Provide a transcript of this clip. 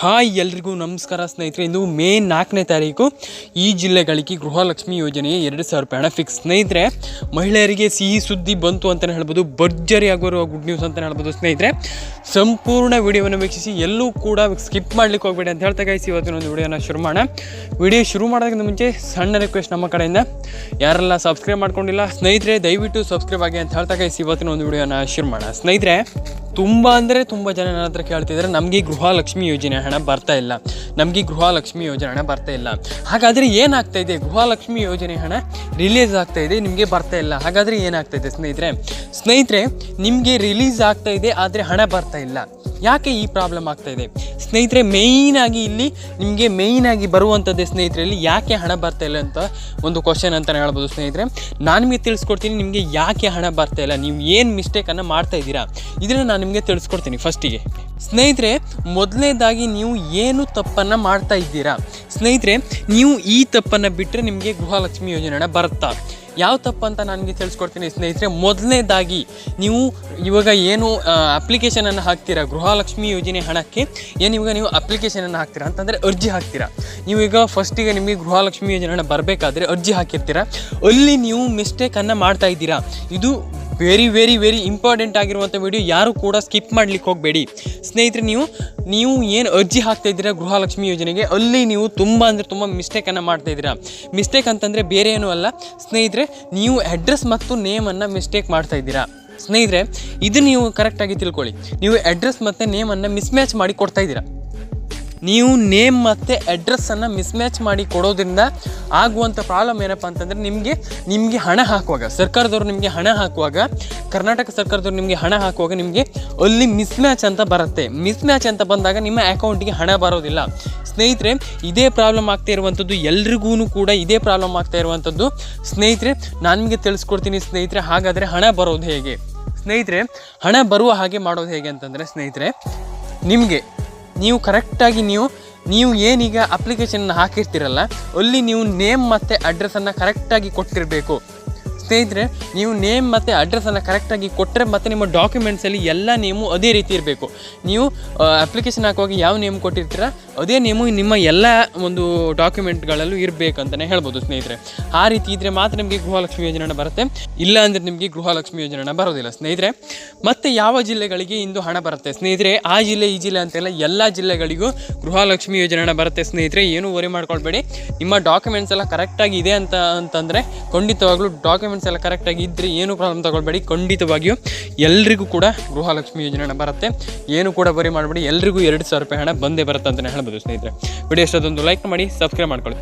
Hi ಎಲ್ರಿಗೂ ನಮಸ್ಕಾರ ಸ್ನೇಹಿತರೆ, ಇಂದು ಮೇ ನಾಲ್ಕನೇ ತಾರೀಕು ಈ ಜಿಲ್ಲೆಗಳಿಗೆ ಗೃಹಲಕ್ಷ್ಮಿ ಯೋಜನೆ ಎರಡು ಸಾವಿರ ರೂಪಾಯಿ ಹಣ ಫಿಕ್ಸ್ ಸ್ನೇಹಿತರೆ, ಮಹಿಳೆಯರಿಗೆ ಸಿಹಿ ಸುದ್ದಿ ಬಂತು ಅಂತಲೇ ಹೇಳ್ಬೋದು, ಭರ್ಜರಿ ಆಗೋರು ಗುಡ್ ನ್ಯೂಸ್ ಅಂತಲೇ ಹೇಳ್ಬೋದು ಸ್ನೇಹಿತರೆ. ಸಂಪೂರ್ಣ ವಿಡಿಯೋವನ್ನು ವೀಕ್ಷಿಸಿ, ಎಲ್ಲೂ ಕೂಡ ಸ್ಕಿಪ್ ಮಾಡಲಿಕ್ಕೆ ಹೋಗಬೇಡಿ ಅಂತ ಹೇಳ್ತಾ ಗೈಸಿ ಇವತ್ತಿನ ಒಂದು ವಿಡಿಯೋನ ಶುರು ಮಾಡೋಣ. ವಿಡಿಯೋ ಶುರು ಮಾಡೋದಕ್ಕಿಂತ ಮುಂಚೆ ಸಣ್ಣ ರಿಕ್ವೆಸ್ಟ್ ನಮ್ಮ ಕಡೆಯಿಂದ. ಯಾರೆಲ್ಲ ಸಬ್ಸ್ಕ್ರೈಬ್ ಮಾಡ್ಕೊಂಡಿಲ್ಲ, ಸ್ನೇಹಿತರೆ, ದಯವಿಟ್ಟು ಸಬ್ಸ್ಕ್ರೈಬ್ ಆಗಿ ಅಂತ ಹೇಳ್ತಾ ಗೈಸಿ ಇವತ್ತಿನ ಒಂದು ವಿಡಿಯೋನ ಶುರು ಮಾಡೋಣ. ಸ್ನೇಹಿತರೆ ತುಂಬ ಅಂದರೆ ತುಂಬ ಜನ ನನ್ನ ಹತ್ರ ಕೇಳ್ತಿದ್ದಾರೆ ನಮಗೆ ಗೃಹಲಕ್ಷ್ಮಿ ಯೋಜನೆ ಹಣ ಬರ್ತಾ ಇಲ್ಲ. ನಮಗೆ ಗೃಹಲಕ್ಷ್ಮಿ ಯೋಜನೆ ಹಣ ಬರ್ತಾ ಇಲ್ಲ. ಹಾಗಾದರೆ ಏನಾಗ್ತಾ ಇದೆ? ಗೃಹಲಕ್ಷ್ಮಿ ಯೋಜನೆ ಹಣ ರಿಲೀಸ್ ಆಗ್ತಾ ಇದೆ, ನಿಮಗೆ ಬರ್ತಾ ಇಲ್ಲ. ಹಾಗಾದರೆ ಏನಾಗ್ತಾ ಇದೆ ಸ್ನೇಹಿತರೆ? ಸ್ನೇಹಿತರೆ, ನಿಮಗೆ ರಿಲೀಸ್ ಆಗ್ತಾ ಇದೆ, ಆದರೆ ಹಣ ಬರ್ತಾ ಇಲ್ಲ. ಯಾಕೆ ಈ ಪ್ರಾಬ್ಲಮ್ ಆಗ್ತಾ ಇದೆ? ಸ್ನೇಹಿತರೆ ಮೇಯ್ನಾಗಿ ಇಲ್ಲಿ ನಿಮಗೆ ಮೇಯ್ನಾಗಿ ಬರುವಂಥದ್ದೇ ಸ್ನೇಹಿತರಲ್ಲಿ ಯಾಕೆ ಹಣ ಬರ್ತಾ ಇಲ್ಲ ಅಂತ ಒಂದು ಕ್ವಶನ್ ಅಂತಲೇ ಹೇಳ್ಬೋದು ಸ್ನೇಹಿತರೆ. ನಾನು ನಿಮಗೆ ತಿಳಿಸ್ಕೊಡ್ತೀನಿ, ನಿಮಗೆ ಯಾಕೆ ಹಣ ಬರ್ತಾ ಇಲ್ಲ, ನೀವು ಏನು ಮಿಸ್ಟೇಕನ್ನು ಮಾಡ್ತಾ ಇದ್ದೀರಾ? ಇದನ್ನು ನಾನು ನಿಮಗೆ ತಿಳಿಸ್ಕೊಡ್ತೀನಿ ಫಸ್ಟಿಗೆ ಸ್ನೇಹಿತರೆ ಮೊದಲನೇದಾಗಿ ನೀವು ಏನು ತಪ್ಪನ್ನು ಮಾಡ್ತಾ ಇದ್ದೀರಾ? ಸ್ನೇಹಿತರೆ, ನೀವು ಈ ತಪ್ಪನ್ನು ಬಿಟ್ಟರೆ ನಿಮಗೆ ಗೃಹಲಕ್ಷ್ಮಿ ಯೋಜನೆ ಬರುತ್ತಾ? ಯಾವ ತಪ್ಪು ಅಂತ ನನಗೆ ತಿಳಿಸ್ಕೊಡ್ತೀನಿ ಸ್ನೇಹಿತರೆ. ಮೊದಲನೇದಾಗಿ ನೀವು ಇವಾಗ ಏನು ಅಪ್ಲಿಕೇಶನನ್ನು ಹಾಕ್ತೀರಾ? ಗೃಹಲಕ್ಷ್ಮಿ ಯೋಜನೆ ಹಣಕ್ಕೆ ಏನು ಇವಾಗ ನೀವು ಅಪ್ಲಿಕೇಶನನ್ನು ಹಾಕ್ತೀರಾ? ಅಂತಂದರೆ ಅರ್ಜಿ ಹಾಕ್ತೀರಾ. ನೀವು ಈಗ ಫಸ್ಟಿಗೆ ನಿಮಗೆ ಗೃಹಲಕ್ಷ್ಮಿ ಯೋಜನೆ ಬರಬೇಕಾದ್ರೆ ಅರ್ಜಿ ಹಾಕಿರ್ತೀರಾ. ಅಲ್ಲಿ ನೀವು ಮಿಸ್ಟೇಕನ್ನು ಮಾಡ್ತಾ ಇದ್ದೀರಾ. ಇದು ವೆರಿ ವೆರಿ ವೆರಿ ಇಂಪಾರ್ಟೆಂಟ್ ಆಗಿರುವಂಥ ವಿಡಿಯೋ ಯಾರು ಕೂಡ ಸ್ಕಿಪ್ ಮಾಡ್ಲಿಕ್ಕೆ ಹೋಗಬೇಡಿ. ಸ್ನೇಹಿತರೆ, ನೀವು ನೀವು ಏನು ಅರ್ಜಿ ಹಾಕ್ತಾ ಇದ್ದೀರಾ ಗೃಹಲಕ್ಷ್ಮಿ ಯೋಜನೆಗೆ, ಅಲ್ಲಿ ನೀವು ತುಂಬ ಅಂದರೆ ತುಂಬ ಮಿಸ್ಟೇಕನ್ನು ಮಾಡ್ತಾ ಇದ್ದೀರಾ. ಮಿಸ್ಟೇಕ್ ಅಂತಂದರೆ ಬೇರೆ ಏನೂ ಅಲ್ಲ. ಸ್ನೇಹಿತರೆ, ನೀವು ಅಡ್ರೆಸ್ ಮತ್ತು ನೇಮನ್ನು ಮಿಸ್ಟೇಕ್ ಮಾಡ್ತಾ ಇದ್ದೀರಾ. ಸ್ನೇಹಿತರೆ, ಇದು ನೀವು ಕರೆಕ್ಟಾಗಿ ತಿಳ್ಕೊಳ್ಳಿ. ನೀವು ಅಡ್ರೆಸ್ ಮತ್ತು ನೇಮನ್ನು ಮಿಸ್ಮ್ಯಾಚ್ ಮಾಡಿ ಕೊಡ್ತಾ ಇದ್ದೀರಾ. ನೀವು ನೇಮ್ ಮತ್ತು ಅಡ್ರೆಸ್ಸನ್ನು ಮಿಸ್ಮ್ಯಾಚ್ ಮಾಡಿ ಕೊಡೋದ್ರಿಂದ ಆಗುವಂಥ ಪ್ರಾಬ್ಲಮ್ ಏನಪ್ಪ ಅಂತಂದರೆ ನಿಮಗೆ ನಿಮಗೆ ಹಣ ಹಾಕುವಾಗ, ಸರ್ಕಾರದವರು ನಿಮಗೆ ಹಣ ಹಾಕುವಾಗ, ಕರ್ನಾಟಕ ಸರ್ಕಾರದವ್ರು ನಿಮಗೆ ಹಣ ಹಾಕುವಾಗ ನಿಮಗೆ ಅಲ್ಲಿ ಮಿಸ್ಮ್ಯಾಚ್ ಅಂತ ಬರುತ್ತೆ. ಮಿಸ್ಮ್ಯಾಚ್ ಅಂತ ಬಂದಾಗ ನಿಮ್ಮ ಅಕೌಂಟಿಗೆ ಹಣ ಬರೋದಿಲ್ಲ. ಸ್ನೇಹಿತರೆ, ಇದೇ ಪ್ರಾಬ್ಲಮ್ ಆಗ್ತಾ ಇರುವಂಥದ್ದು ಎಲ್ರಿಗೂ ಕೂಡ ಇದೇ ಪ್ರಾಬ್ಲಮ್ ಆಗ್ತಾ ಇರುವಂಥದ್ದು ಸ್ನೇಹಿತರೆ, ನಾನು ನಿಮಗೆ ತಿಳಿಸ್ಕೊಡ್ತೀನಿ ಸ್ನೇಹಿತರೆ, ಹಾಗಾದರೆ ಹಣ ಬರೋದು ಹೇಗೆ? ಸ್ನೇಹಿತರೆ, ಹಣ ಬರುವ ಹಾಗೆ ಮಾಡೋದು ಹೇಗೆ ಅಂತಂದರೆ ಸ್ನೇಹಿತರೆ, ನಿಮಗೆ ನೀವು ಕರೆಕ್ಟಾಗಿ ನೀವು ನೀವು ಏನೀಗ ಅಪ್ಲಿಕೇಶನ್ನ ಹಾಕಿರ್ತೀರಲ್ಲ ಅಲ್ಲಿ ನೀವು ನೇಮ್ ಮತ್ತು ಅಡ್ರೆಸ್ಸನ್ನು ಕರೆಕ್ಟಾಗಿ ಕೊಟ್ಟಿರಬೇಕು. ಸ್ನೇಹಿತರೆ ನೀವು ನೇಮ್ ಮತ್ತು ಅಡ್ರೆಸ್ಸನ್ನು ಕರೆಕ್ಟಾಗಿ ಕೊಟ್ಟರೆ ಮತ್ತು ನಿಮ್ಮ ಡಾಕ್ಯುಮೆಂಟ್ಸಲ್ಲಿ ಎಲ್ಲ ನೇಮು ಅದೇ ರೀತಿ ಇರಬೇಕು. ನೀವು ಅಪ್ಲಿಕೇಶನ್ ಹಾಕುವಾಗ ಯಾವ ನೇಮ್ ಕೊಟ್ಟಿರ್ತೀರ, ಅದೇ ನೇಮು ನಿಮ್ಮ ಎಲ್ಲ ಒಂದು ಡಾಕ್ಯುಮೆಂಟ್ಗಳಲ್ಲೂ ಇರಬೇಕಂತಲೇ ಹೇಳ್ಬೋದು ಸ್ನೇಹಿತರೆ. ಆ ರೀತಿ ಇದ್ದರೆ ಮಾತ್ರ ನಿಮಗೆ ಗೃಹಲಕ್ಷ್ಮಿ ಯೋಜನೆ ಬರುತ್ತೆ. ಇಲ್ಲ ಅಂದರೆ ನಿಮಗೆ ಗೃಹಲಕ್ಷ್ಮಿ ಯೋಜನೆ ಬರೋದಿಲ್ಲ ಸ್ನೇಹಿತರೆ. ಮತ್ತು ಯಾವ ಜಿಲ್ಲೆಗಳಿಗೆ ಇಂದು ಹಣ ಬರುತ್ತೆ? ಸ್ನೇಹಿತರೆ, ಆ ಜಿಲ್ಲೆ, ಈ ಜಿಲ್ಲೆ ಅಂತೆಲ್ಲ ಎಲ್ಲ ಜಿಲ್ಲೆಗಳಿಗೂ ಗೃಹಲಕ್ಷ್ಮಿ ಯೋಜನೆ ಬರುತ್ತೆ ಸ್ನೇಹಿತರೆ. ಏನೂ ವರಿ ಮಾಡ್ಕೊಳ್ಬೇಡಿ. ನಿಮ್ಮ ಡಾಕ್ಯುಮೆಂಟ್ಸ್ ಎಲ್ಲ ಕರೆಕ್ಟಾಗಿ ಇದೆ ಅಂತ ಅಂತಂದರೆ ಖಂಡಿತವಾಗ್ಲೂ ಡಾಕ್ಯುಮೆಂಟ್ಸ್ ಎಲ್ಲ ಕರೆಕ್ಟಾಗಿ ಇದ್ದರೆ ಏನು ಪ್ರಾಬ್ಲಮ್ ತಗೊಳ್ಬೇಡಿ. ಖಂಡಿತವಾಗಿಯೂ ಎಲ್ರಿಗೂ ಕೂಡ ಗೃಹಲಕ್ಷ್ಮಿ ಯೋಜನೆ ಹಣ ಬರುತ್ತೆ. ಏನು ಕೂಡ ಬರಿ ಮಾಡಬೇಡಿ. ಎಲ್ರಿಗೂ ಎರಡು ಸಾವಿರ ರೂಪಾಯಿ ಹಣ ಬಂದೇ ಬರುತ್ತೆ ಅಂತಲೇ ಹೇಳ್ಬೋದು ಸ್ನೇಹಿತರೆ. ವಿಡಿಯೋ ಎಷ್ಟೊಂದು ಲೈಕ್ ಮಾಡಿ ಸಬ್ಸ್ಕ್ರೈಬ್ ಮಾಡ್ಕೊಳ್ಳಿ.